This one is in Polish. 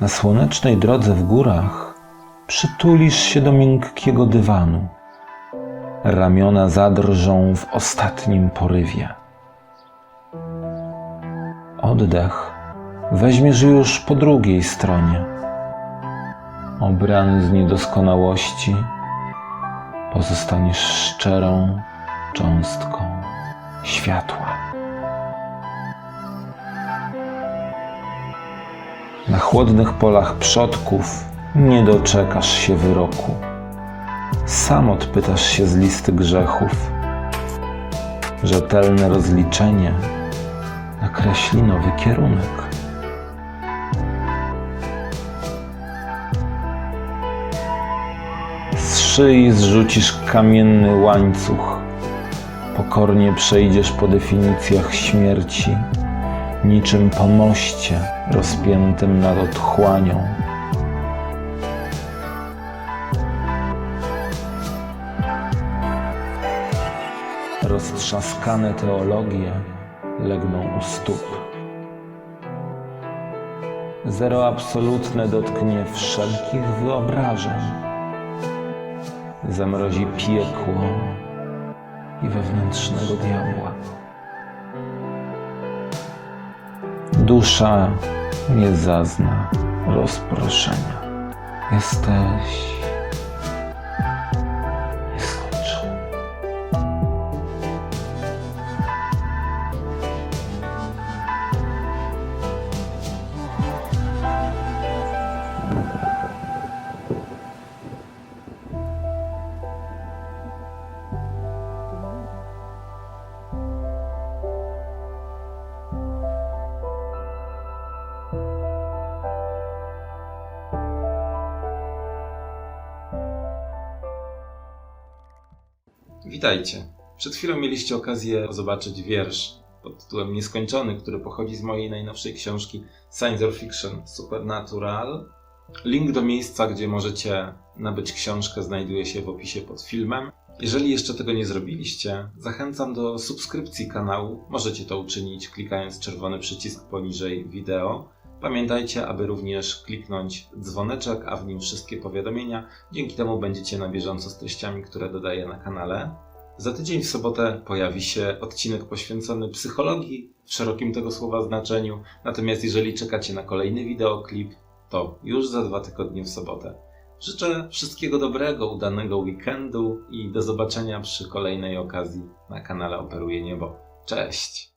Na słonecznej drodze w górach przytulisz się do miękkiego dywanu. Ramiona zadrżą w ostatnim porywie. Oddech weźmiesz już po drugiej stronie. Obrany z niedoskonałości, pozostaniesz szczerą cząstką światła. Na chłodnych polach przodków nie doczekasz się wyroku. Sam odpytasz się z listy grzechów. Rzetelne rozliczenie nakreśli nowy kierunek. Z szyi zrzucisz kamienny łańcuch. Pokornie przejdziesz po definicjach śmierci, niczym po moście rozpiętym nad otchłanią. Roztrzaskane teologie legną u stóp. Zero absolutne dotknie wszelkich wyobrażeń. Zamrozi piekło i wewnętrznego diabła. Dusza nie zazna rozproszenia. Jesteś Witajcie. Przed chwilą mieliście okazję zobaczyć wiersz pod tytułem Nieskończony, który pochodzi z mojej najnowszej książki Science Fiction Supernatural. Link do miejsca, gdzie możecie nabyć książkę, znajduje się w opisie pod filmem. Jeżeli jeszcze tego nie zrobiliście, zachęcam do subskrypcji kanału. Możecie to uczynić klikając czerwony przycisk poniżej wideo. Pamiętajcie, aby również kliknąć dzwoneczek, a w nim wszystkie powiadomienia. Dzięki temu będziecie na bieżąco z treściami, które dodaję na kanale. Za tydzień w sobotę pojawi się odcinek poświęcony psychologii w szerokim tego słowa znaczeniu. Natomiast jeżeli czekacie na kolejny wideoklip, to już za dwa tygodnie w sobotę. Życzę wszystkiego dobrego, udanego weekendu i do zobaczenia przy kolejnej okazji na kanale Operuje Niebo. Cześć!